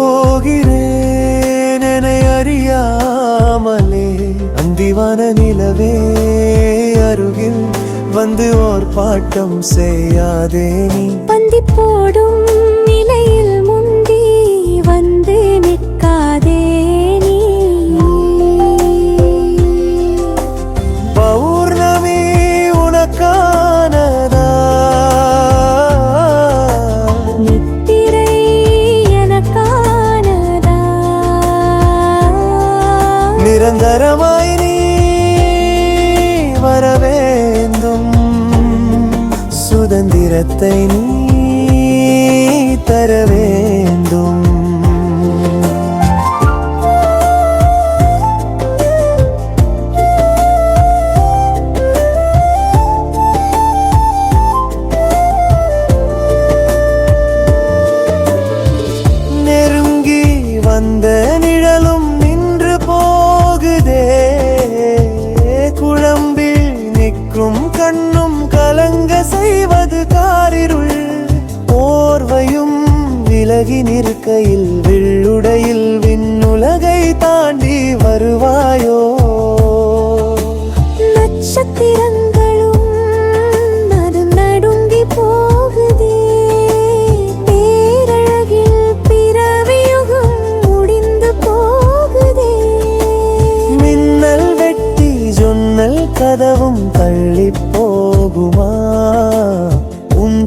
போகிறேன் என அறியாமலே. அந்திவான நிலவே அருகில் வந்து ஓர் பாட்டம் செய்யாதே நீ. பந்தி போடும் நிலையில் முந்தி வந்து கரமாய் நீ வர வேண்டும் சுதந்திரத்தை நீ தரவே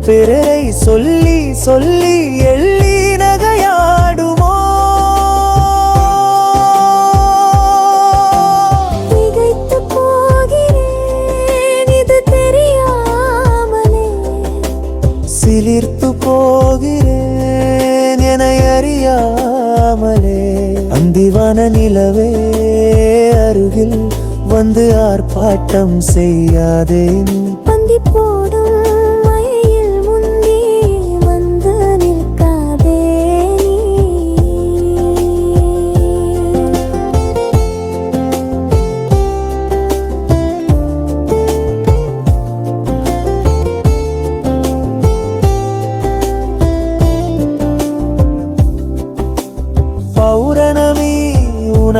பெயரை சொல்லி சொல்லி எள்ளி நகையாடுமோ? திகைத்து போகிறேன் இது தெரியாமலே. சிலிர்த்து போகிறேன் என அறியாமலே. அந்திவான நிலவே அருகில் வந்து ஆர்ப்பாட்டம் செய்யாதே. பந்தி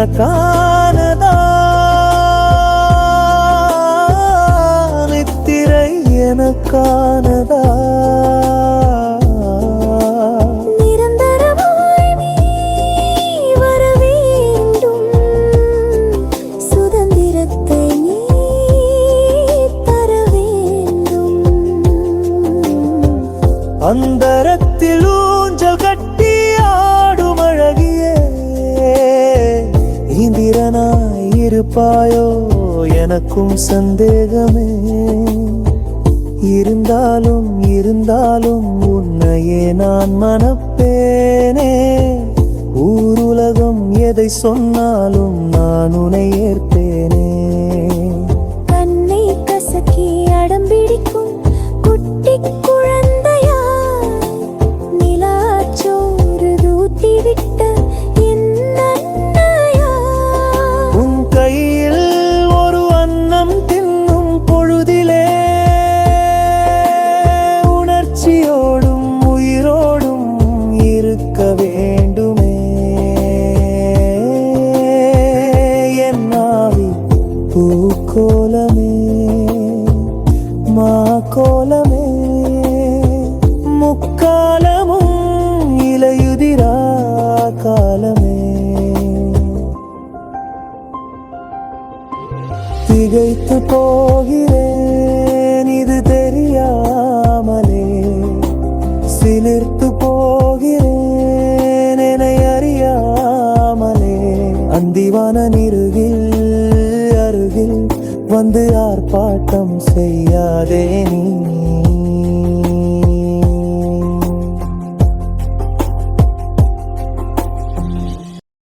உனக்கானதா நித்திரை எனக்கானதா நிரந்தரமாய் இருப்பாயோ? எனக்கும் சந்தேகமே. இருந்தாலும் இருந்தாலும் உன்னையே நான் மனப்பேனே ஊருலகம் எதை சொன்னாலும் நான் உன்னை திகைத்து போகிறேன் இது தெரியாமலே. சிலிர்த்து போகிறேன் என அறியாமலே. அந்திவான நிருகில் அருகில் வந்து ஆர்ப்பாட்டம் செய்யாதே நீ.